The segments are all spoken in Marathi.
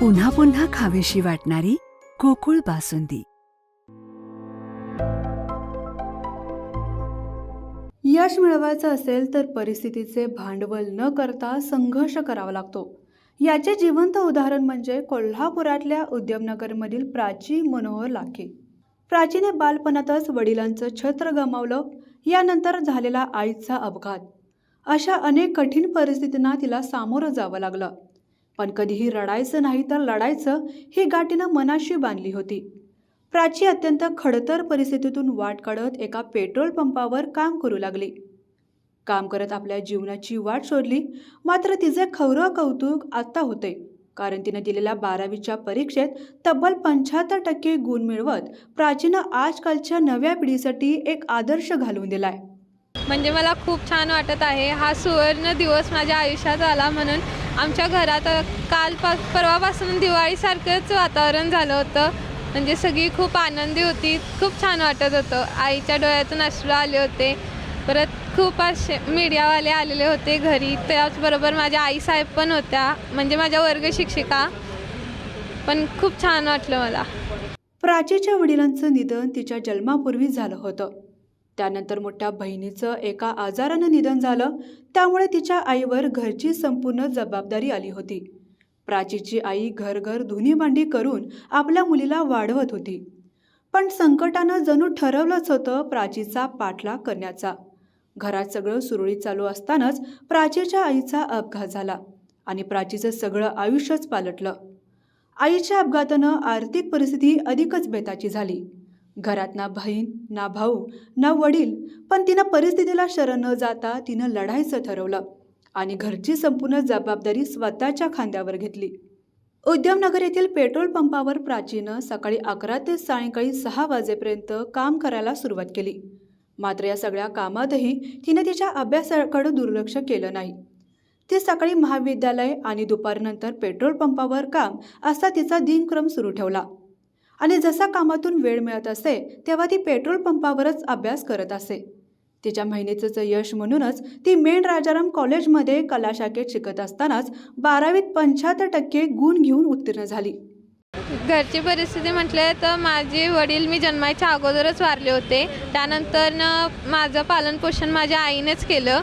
पुन्हा पुन्हा खावीशी वाटणारी गोकुळ बासुंदी. यश मिळवायचं असेल तर परिस्थितीचे भांडवल न करता संघर्ष करावा लागतो. याचे जिवंत उदाहरण म्हणजे कोल्हापुरातल्या उद्यमनगरमधील प्राची मनोहर लाखे. प्राचीने बालपणातच वडिलांचं छत्र गमावलं यानंतर झालेला आईचा अपघात. अशा अनेक कठीण परिस्थितींना तिला सामोरं जावं लागलं. पण कधीही रडायचं नाही तर लढायचं ही गाठीनं मनाशी बांधली होती. प्राची अत्यंत खडतर परिस्थितीतून वाट काढत एका पेट्रोल पंपावर काम करू लागली. काम करत आपल्या जीवनाची वाट शोधली मात्र तिचे खवरं कौतुक आत्ता होते. कारण तिने दिलेल्या बारावीच्या परीक्षेत तब्बल पंच्याहत्तर टक्के गुण मिळवत प्राचीनं आजकालच्या नव्या पिढीसाठी एक आदर्श घालून दिलाय. म्हणजे मला खूप छान वाटत आहे. हा सुवर्ण दिवस माझ्या आयुष्यात आला म्हणून आमच्या घरात काल पा परवापासून दिवाळीसारखंच वातावरण झालं होतं. म्हणजे सगळी खूप आनंदी होती. खूप छान वाटत होतं. आईच्या डोळ्यातून अश्रू आले होते. परत खूप असे मीडियावाले आलेले होते घरी. त्याचबरोबर माझ्या आईसाहेब पण होत्या. म्हणजे माझ्या वर्ग शिक्षिका. पण खूप छान वाटलं मला. प्राचीच्या वडिलांचं निधन तिच्या जन्मापूर्वी झालं होतं. त्यानंतर मोठ्या बहिणीचं एका आजारानं निधन झालं. त्यामुळे तिच्या आईवर घरची संपूर्ण जबाबदारी आली होती. प्राचीची आई घरघर धुनी भांडी करून आपल्या मुलीला वाढवत होती. पण संकटानं जणू ठरवलंच होतं प्राचीचा पाठलाग करण्याचा. घरात सगळं सुरळीत चालू असतानाच प्राचीच्या आईचा अपघात झाला आणि प्राचीचं सगळं आयुष्यच पालटलं. आईच्या अपघातानं आर्थिक परिस्थिती अधिकच बेताची झाली. घरात ना बहीण ना भाऊ ना वडील पण तिनं परिस्थितीला शरण न जाता तिनं लढायचं ठरवलं आणि घरची संपूर्ण जबाबदारी स्वतःच्या खांद्यावर घेतली. उद्यमनगर येथील पेट्रोल पंपावर प्राचीनं सकाळी अकरा ते सायंकाळी सहा वाजेपर्यंत काम करायला सुरुवात केली. मात्र या सगळ्या कामातही तिने तिच्या अभ्यासाकडं दुर्लक्ष केलं नाही. ती सकाळी महाविद्यालय आणि दुपारनंतर पेट्रोल पंपावर काम असा तिचा दिनक्रम सुरू ठेवला. आणि जसा कामातून वेळ मिळत असे तेव्हा ती पेट्रोल पंपावरच अभ्यास करत असे तिच्या मेहनतीचं यश म्हणूनच ती मेन राजाराम कॉलेजमध्ये कला शाखेत शिकत असतानाच बारावीत पंच्याहत्तर टक्के गुण घेऊन उत्तीर्ण झाली. घरची परिस्थिती म्हटलं तर माझे वडील मी जन्मायच्या अगोदरच वारले होते. त्यानंतर न माझं पालनपोषण माझ्या आईनेच केलं.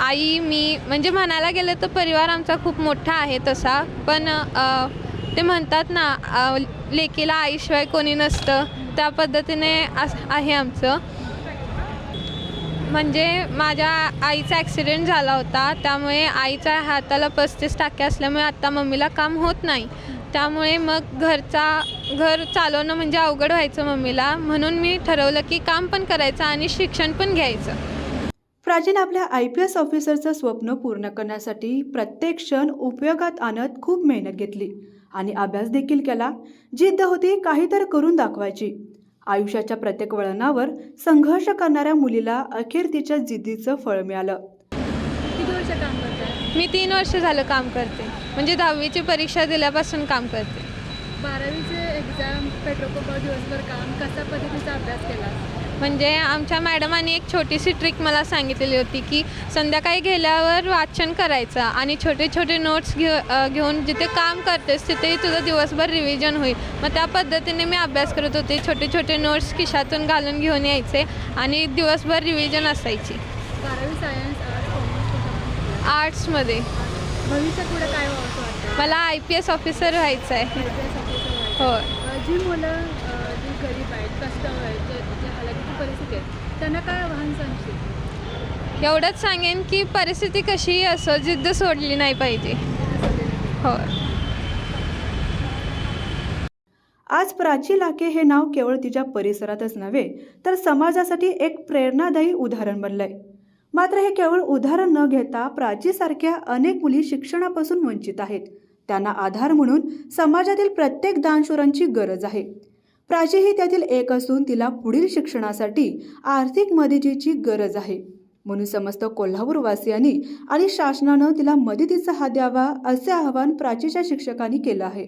आई मी म्हणजे म्हणायला गेलं तर परिवार आमचा खूप मोठा आहे तसा पण ते म्हणतात ना लेकीला आईशिवाय कोणी नसतं. त्या पद्धतीने अस आहे आमचं. म्हणजे माझ्या आईचा ॲक्सिडेंट झाला होता. त्यामुळे आईच्या हाताला पस्तीस टाके असल्यामुळे आत्ता मम्मीला काम होत नाही. त्यामुळे मग घरचा घर चालवणं म्हणजे अवघड व्हायचं मम्मीला. म्हणून मी ठरवलं की काम पण करायचं आणि शिक्षण पण घ्यायचं. प्राचीन आपल्या आय पी एस ऑफिसरचं स्वप्न पूर्ण करण्यासाठी प्रत्येक क्षण उपयोगात आणत खूप मेहनत घेतली आणि अभ्यास देखील केला जिद्द होती काहीतरी करून दाखवायची. आयुष्याच्या प्रत्येक वळणावर संघर्ष करणाऱ्या मुलीला अखेर तिच्या जिद्दीचं फळ मिळालं. मी तीन वर्ष झालं काम करते. म्हणजे दहावीची परीक्षा दिल्यापासून काम करते. बारावीचे एक्झाम पेट्रोल दिवसभर काम कशा पद्धतीचा अभ्यास केला? म्हणजे आमच्या मॅडमांनी एक छोटीशी ट्रिक मला सांगितलेली होती की संध्याकाळी गेल्यावर वाचन करायचं आणि छोटे छोटे नोट्स घेऊ अ, घेऊन जिथे काम करतेस तिथेही तुझं दिवसभर रिव्हिजन होईल. मग त्या पद्धतीने मी अभ्यास करत होते. छोटे छोटे नोट्स खिशातून घालून घेऊन यायचे आणि दिवसभर रिव्हिजन असायची. बारावी सायन्स आर्ट्समध्ये भविष्यात पुढे काय व्हावं वाटतं? मला आय पी एस ऑफिसर व्हायचं आहे. होय जी मुलं जी गरीब आहेत कष्ट आहेत परिस्थिती आहे. त्यांना काय आव्हान सांगशील? एवढंच सांगेन की परिस्थिती कशीही असो जिद्द सोडली नाही पाहिजे. होय आज प्राची लाके हे नाव केवळ तिच्या परिसरातच नव्हे तर समाजासाठी एक प्रेरणादायी उदाहरण बनलंय. मात्र हे केवळ उदाहरण न घेता प्राचीसारख्या अनेक मुली शिक्षणापासून वंचित आहेत. त्यांना आधार म्हणून समाजातील प्रत्येक दानशूरांची गरज आहे. प्राची ही त्यातील एक असून तिला पुढील शिक्षणासाठी आर्थिक मदतीची गरज आहे. म्हणून समस्त कोल्हापूरवासियांनी आणि शासनानं तिला मदतीचा हात द्यावा असे आवाहन प्राचीच्या शिक्षकांनी केलं आहे.